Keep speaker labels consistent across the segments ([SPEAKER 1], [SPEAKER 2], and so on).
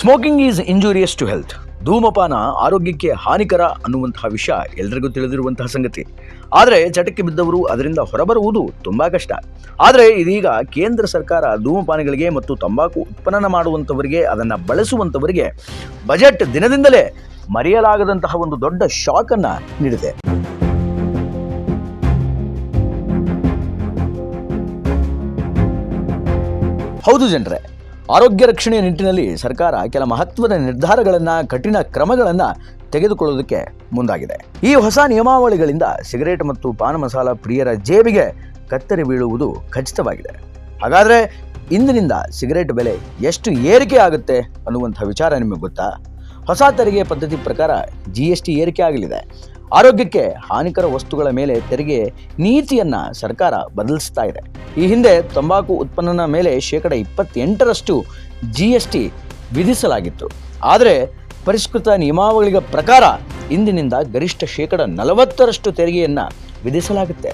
[SPEAKER 1] Smoking is injurious to health ಧೂಮಪಾನ ಆರೋಗ್ಯಕ್ಕೆ ಹಾನಿಕರ ಅನ್ನುವಂತಹ ವಿಷಯ ಎಲ್ರಿಗೂ ತಿಳಿದಿರುವಂತಹ ಸಂಗತಿ. ಆದರೆ ಚಟಕ್ಕೆ ಬಿದ್ದವರು ಅದರಿಂದ ಹೊರಬರುವುದು ತುಂಬ ಕಷ್ಟ. ಆದರೆ ಇದೀಗ ಕೇಂದ್ರ ಸರ್ಕಾರ ಧೂಮಪಾನಿಗಳಿಗೆ ಮತ್ತು ತಂಬಾಕು ಉತ್ಪನ್ನ ಮಾಡುವಂಥವರಿಗೆ ಅದನ್ನು ಬಳಸುವಂಥವರಿಗೆ ಬಜೆಟ್ ದಿನದಿಂದಲೇ ಮರೆಯಲಾಗದಂತಹ ಒಂದು ದೊಡ್ಡ ಶಾಕನ್ನು ನೀಡಿದೆ. ಹೌದು ಜನರೇ ಆರೋಗ್ಯ ರಕ್ಷಣೆಯ ನಿಟ್ಟಿನಲ್ಲಿ ಸರ್ಕಾರ ಕೆಲ ಮಹತ್ವದ ನಿರ್ಧಾರಗಳನ್ನು, ಕಠಿಣ ಕ್ರಮಗಳನ್ನು ತೆಗೆದುಕೊಳ್ಳೋದಕ್ಕೆ ಮುಂದಾಗಿದೆ. ಈ ಹೊಸ ನಿಯಮಾವಳಿಗಳಿಂದ ಸಿಗರೇಟ್ ಮತ್ತು ಪಾನ ಮಸಾಲ ಪ್ರಿಯರ ಜೇಬಿಗೆ ಕತ್ತರಿ ಬೀಳುವುದು ಖಚಿತವಾಗಿದೆ. ಹಾಗಾದರೆ ಇಂದಿನಿಂದ ಸಿಗರೇಟ್ ಬೆಲೆ ಎಷ್ಟು ಏರಿಕೆ ಆಗುತ್ತೆ ಅನ್ನುವಂಥ ವಿಚಾರ ನಿಮಗೆ ಗೊತ್ತಾ? ಹೊಸ ತೆರಿಗೆ ಪದ್ಧತಿ ಪ್ರಕಾರ ಜಿ ಎಸ್ ಟಿ ಏರಿಕೆ ಆಗಲಿದೆ. ಆರೋಗ್ಯಕ್ಕೆ ಹಾನಿಕರ ವಸ್ತುಗಳ ಮೇಲೆ ತೆರಿಗೆ ನೀತಿಯನ್ನು ಸರ್ಕಾರ ಬದಲಿಸ್ತಾ ಇದೆ. ಈ ಹಿಂದೆ ತಂಬಾಕು ಉತ್ಪನ್ನನ ಮೇಲೆ ಶೇಕಡ ಇಪ್ಪತ್ತೆಂಟರಷ್ಟು ಜಿ ಎಸ್ ಟಿ ವಿಧಿಸಲಾಗಿತ್ತು. ಆದರೆ ಪರಿಷ್ಕೃತ ನಿಯಮಾವಳಿಗಳ ಪ್ರಕಾರ ಇಂದಿನಿಂದ ಗರಿಷ್ಠ ಶೇಕಡ ನಲವತ್ತರಷ್ಟು ತೆರಿಗೆಯನ್ನು ವಿಧಿಸಲಾಗುತ್ತೆ.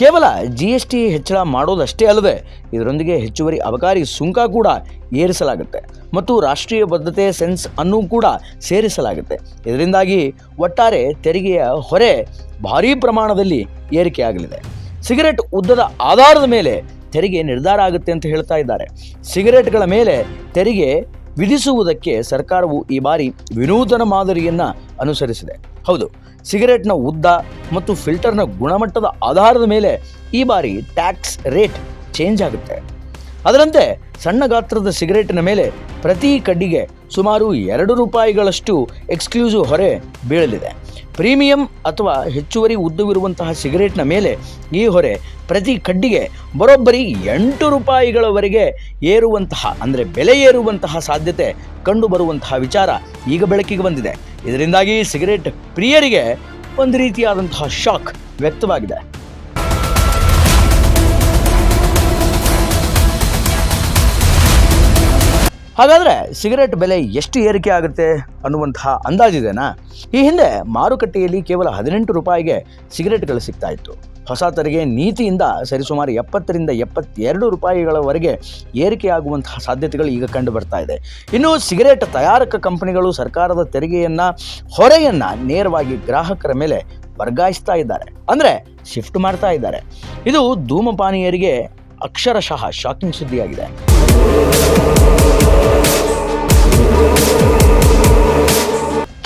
[SPEAKER 1] ಕೇವಲ ಜಿ ಎಸ್ ಟಿ ಹೆಚ್ಚಳ ಮಾಡೋದಷ್ಟೇ ಅಲ್ಲದೆ ಇದರೊಂದಿಗೆ ಹೆಚ್ಚುವರಿ ಅಬಕಾರಿ ಸುಂಕ ಕೂಡ ಏರಿಸಲಾಗುತ್ತೆ. ಮತ್ತು ರಾಷ್ಟ್ರೀಯ ಬದ್ಧತೆ ಸೆನ್ಸ್ ಅನ್ನು ಕೂಡ ಸೇರಿಸಲಾಗುತ್ತೆ. ಇದರಿಂದಾಗಿ ಒಟ್ಟಾರೆ ತೆರಿಗೆಯ ಹೊರೆ ಭಾರೀ ಪ್ರಮಾಣದಲ್ಲಿ ಏರಿಕೆಯಾಗಲಿದೆ. ಸಿಗರೆಟ್ ಉದ್ದದ ಆಧಾರದ ಮೇಲೆ ತೆರಿಗೆ ನಿರ್ಧಾರ ಆಗುತ್ತೆ ಅಂತ ಹೇಳ್ತಾ ಇದ್ದಾರೆ. ಸಿಗರೆಟ್ಗಳ ಮೇಲೆ ತೆರಿಗೆ ವಿಧಿಸುವುದಕ್ಕೆ ಸರ್ಕಾರವು ಈ ಬಾರಿ ವಿನೂತನ ಮಾದರಿಯನ್ನು ಅನುಸರಿಸಿದೆ. ಹೌದು, ಸಿಗರೆಟ್ನ ಉದ್ದ ಮತ್ತು ಫಿಲ್ಟರ್ನ ಗುಣಮಟ್ಟದ ಆಧಾರದ ಮೇಲೆ ಈ ಬಾರಿ ಟ್ಯಾಕ್ಸ್ ರೇಟ್ ಚೇಂಜ್ ಆಗುತ್ತೆ. ಅದರಂತೆ ಸಣ್ಣ ಗಾತ್ರದ ಸಿಗರೇಟಿನ ಮೇಲೆ ಪ್ರತಿ ಕಡ್ಡಿಗೆ ಸುಮಾರು ಎರಡು ರೂಪಾಯಿಗಳಷ್ಟು ಎಕ್ಸ್ಕ್ಲೂಸಿವ್ ಹೊರೆ ಬೀಳಲಿದೆ. ಪ್ರೀಮಿಯಂ ಅಥವಾ ಹೆಚ್ಚುವರಿ ಉದ್ದವಿರುವಂತಹ ಸಿಗರೇಟ್ನ ಮೇಲೆ ಈ ಹೊರೆ ಪ್ರತಿ ಕಡ್ಡಿಗೆ ಬರೋಬ್ಬರಿ ಎಂಟು ರೂಪಾಯಿಗಳವರೆಗೆ ಏರುವಂತಹ, ಅಂದರೆ ಬೆಲೆ ಏರುವಂತಹ ಸಾಧ್ಯತೆ ಕಂಡುಬರುವಂತಹ ವಿಚಾರ ಈಗ ಬೆಳಕಿಗೆ ಬಂದಿದೆ. ಇದರಿಂದಾಗಿ ಸಿಗರೇಟ್ ಪ್ರಿಯರಿಗೆ ಒಂದು ರೀತಿಯಾದಂತಹ ಶಾಕ್ ವ್ಯಕ್ತವಾಗಿದೆ. ಹಾಗಾದರೆ ಸಿಗರೆಟ್ ಬೆಲೆ ಎಷ್ಟು ಏರಿಕೆ ಆಗುತ್ತೆ ಅನ್ನುವಂತಹ ಅಂದಾಜಿದೆನಾ? ಈ ಹಿಂದೆ ಮಾರುಕಟ್ಟೆಯಲ್ಲಿ ಕೇವಲ ಹದಿನೆಂಟು ರೂಪಾಯಿಗೆ ಸಿಗರೆಟ್ಗಳು ಸಿಗ್ತಾ ಇತ್ತು. ಹೊಸ ತೆರಿಗೆ ನೀತಿಯಿಂದ ಸರಿಸುಮಾರು ಎಪ್ಪತ್ತರಿಂದ ಎಪ್ಪತ್ತೆರಡು ರೂಪಾಯಿಗಳವರೆಗೆ ಏರಿಕೆಯಾಗುವಂತಹ ಸಾಧ್ಯತೆಗಳು ಈಗ ಕಂಡು ಬರ್ತಾ ಇದೆ. ಇನ್ನು ಸಿಗರೇಟ್ ತಯಾರಕ ಕಂಪನಿಗಳು ಸರ್ಕಾರದ ತೆರಿಗೆಯನ್ನು, ಹೊರೆಯನ್ನು ನೇರವಾಗಿ ಗ್ರಾಹಕರ ಮೇಲೆ ವರ್ಗಾಯಿಸ್ತಾ ಇದ್ದಾರೆ. ಅಂದರೆ ಶಿಫ್ಟ್ ಮಾಡ್ತಾ ಇದ್ದಾರೆ. ಇದು ಧೂಮಪಾನೀಯರಿಗೆ ಅಕ್ಷರಶಃ ಶಾಕಿಂಗ್ ಸುದ್ದಿಯಾಗಿದೆ.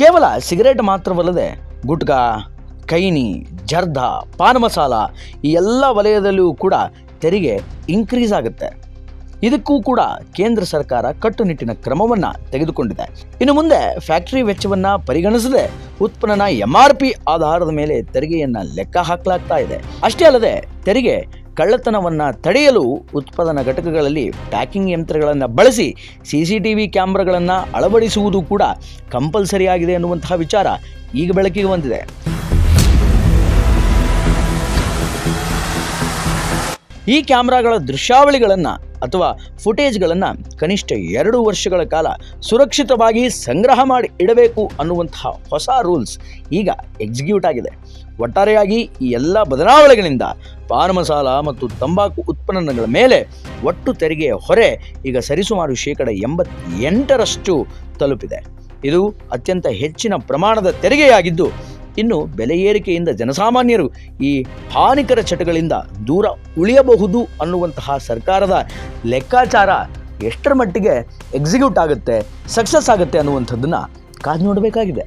[SPEAKER 1] ಕೇವಲ ಸಿಗರೇಟ್ ಮಾತ್ರವಲ್ಲದೆ ಗುಟ್ಕಾ ಕೈನಿ, ಜರ್ದ, ಪಾನ್ ಮಸಾಲ ಈ ಎಲ್ಲ ವಲಯದಲ್ಲೂ ಕೂಡ ತೆರಿಗೆ ಇನ್ಕ್ರೀಸ್ ಆಗುತ್ತೆ. ಇದಕ್ಕೂ ಕೂಡ ಕೇಂದ್ರ ಸರ್ಕಾರ ಕಟ್ಟುನಿಟ್ಟಿನ ಕ್ರಮವನ್ನು ತೆಗೆದುಕೊಂಡಿದೆ. ಇನ್ನು ಮುಂದೆ ಫ್ಯಾಕ್ಟರಿ ವೆಚ್ಚವನ್ನು ಪರಿಗಣಿಸದೆ ಉತ್ಪನ್ನನ ಎಂ ಆರ್ ಪಿ ಆಧಾರದ ಮೇಲೆ ತೆರಿಗೆಯನ್ನು ಲೆಕ್ಕ ಹಾಕಲಾಗ್ತಾ ಇದೆ. ಅಷ್ಟೇ ಅಲ್ಲದೆ ತೆರಿಗೆ ಕಳ್ಳತನವನ್ನು ತಡೆಯಲು ಉತ್ಪಾದನಾ ಘಟಕಗಳಲ್ಲಿ ಪ್ಯಾಕಿಂಗ್ ಯಂತ್ರಗಳನ್ನು ಬಳಸಿ ಸಿ ಸಿ ಟಿ ವಿ ಕ್ಯಾಮ್ರಾಗಳನ್ನು ಅಳವಡಿಸುವುದು ಕೂಡ ಕಂಪಲ್ಸರಿ ಆಗಿದೆ ಅನ್ನುವಂತಹ ವಿಚಾರ ಈಗ ಬೆಳಕಿಗೆ ಬಂದಿದೆ. ಈ ಕ್ಯಾಮ್ರಾಗಳ ದೃಶ್ಯಾವಳಿಗಳನ್ನು ಅಥವಾ ಫುಟೇಜ್ಗಳನ್ನು ಕನಿಷ್ಠ ಎರಡು ವರ್ಷಗಳ ಕಾಲ ಸುರಕ್ಷಿತವಾಗಿ ಸಂಗ್ರಹ ಮಾಡಿ ಇಡಬೇಕು ಅನ್ನುವಂತಹ ಹೊಸ ರೂಲ್ಸ್ ಈಗ ಎಕ್ಸಿಕ್ಯೂಟ್ ಆಗಿದೆ. ಒಟ್ಟಾರೆಯಾಗಿ ಈ ಎಲ್ಲ ಬದಲಾವಣೆಗಳಿಂದ ಪಾನ ಮಸಾಲ ಮತ್ತು ತಂಬಾಕು ಉತ್ಪನ್ನಗಳ ಮೇಲೆ ಒಟ್ಟು ತೆರಿಗೆಯ ಹೊರೆ ಈಗ ಸರಿಸುಮಾರು ಶೇಕಡ ಎಂಬತ್ತೆಂಟರಷ್ಟು ತಲುಪಿದೆ. ಇದು ಅತ್ಯಂತ ಹೆಚ್ಚಿನ ಪ್ರಮಾಣದ ತೆರಿಗೆಯಾಗಿದ್ದು ಇನ್ನು ಬೆಲೆ ಏರಿಕೆಯಿಂದ ಜನಸಾಮಾನ್ಯರು ಈ ಹಾನಿಕರ ಚಟಗಳಿಂದ ದೂರ ಉಳಿಯಬಹುದು ಅನ್ನುವಂತಹ ಸರ್ಕಾರದ ಲೆಕ್ಕಾಚಾರ ಎಷ್ಟರ ಮಟ್ಟಿಗೆ ಎಕ್ಸಿಕ್ಯೂಟ್ ಆಗುತ್ತೆ ಸಕ್ಸಸ್ ಆಗುತ್ತೆ ಅನ್ನುವಂಥದ್ದನ್ನು ಕಾದು ನೋಡಬೇಕಾಗಿದೆ.